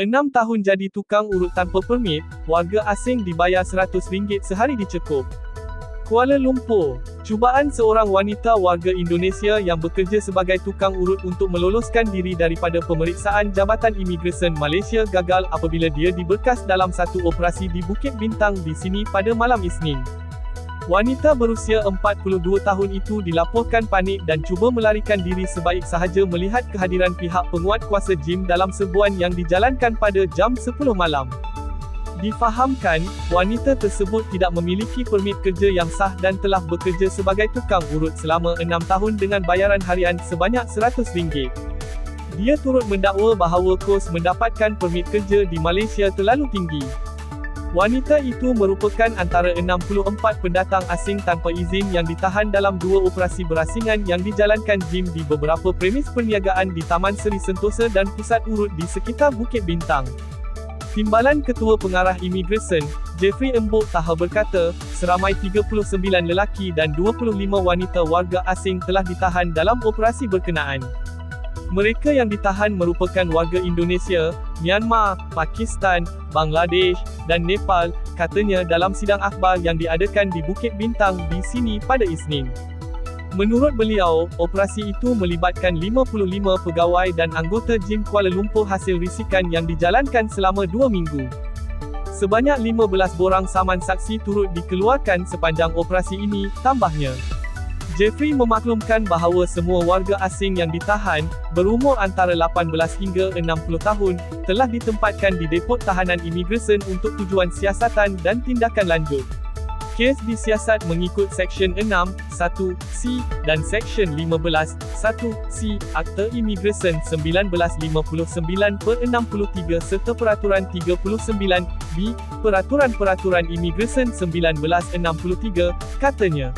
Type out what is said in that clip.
Enam tahun jadi tukang urut tanpa permit, warga asing dibayar RM100 sehari dicekup. Kuala Lumpur, cubaan seorang wanita warga Indonesia yang bekerja sebagai tukang urut untuk meloloskan diri daripada pemeriksaan Jabatan Imigresen Malaysia gagal apabila dia diberkas dalam satu operasi di Bukit Bintang di sini pada malam Isnin. Wanita berusia 42 tahun itu dilaporkan panik dan cuba melarikan diri sebaik sahaja melihat kehadiran pihak penguat kuasa JIM dalam serbuan yang dijalankan pada jam 10 malam. Difahamkan, wanita tersebut tidak memiliki permit kerja yang sah dan telah bekerja sebagai tukang urut selama enam tahun dengan bayaran harian sebanyak RM100. Dia turut mendakwa bahawa kos mendapatkan permit kerja di Malaysia terlalu tinggi. Wanita itu merupakan antara 64 pendatang asing tanpa izin yang ditahan dalam dua operasi berasingan yang dijalankan JIM di beberapa premis perniagaan di Taman Seri Sentosa dan Pusat Urut di sekitar Bukit Bintang. Timbalan Ketua Pengarah Imigresen, Jeffrey Embok Taha berkata, seramai 39 lelaki dan 25 wanita warga asing telah ditahan dalam operasi berkenaan. Mereka yang ditahan merupakan warga Indonesia, Myanmar, Pakistan, Bangladesh, dan Nepal, katanya dalam sidang akhbar yang diadakan di Bukit Bintang di sini pada Isnin. Menurut beliau, operasi itu melibatkan 55 pegawai dan anggota JIM Kuala Lumpur hasil risikan yang dijalankan selama dua minggu. Sebanyak 15 borang saman saksi turut dikeluarkan sepanjang operasi ini, tambahnya. Jeffrey memaklumkan bahawa semua warga asing yang ditahan, berumur antara 18 hingga 60 tahun, telah ditempatkan di depot tahanan imigresen untuk tujuan siasatan dan tindakan lanjut. Kes disiasat mengikut Seksyen 6, 1, C, dan Seksyen 15, 1, C, Akta Imigresen 1959 per 63 serta Peraturan 39, B, Peraturan-Peraturan Imigresen 1963, katanya.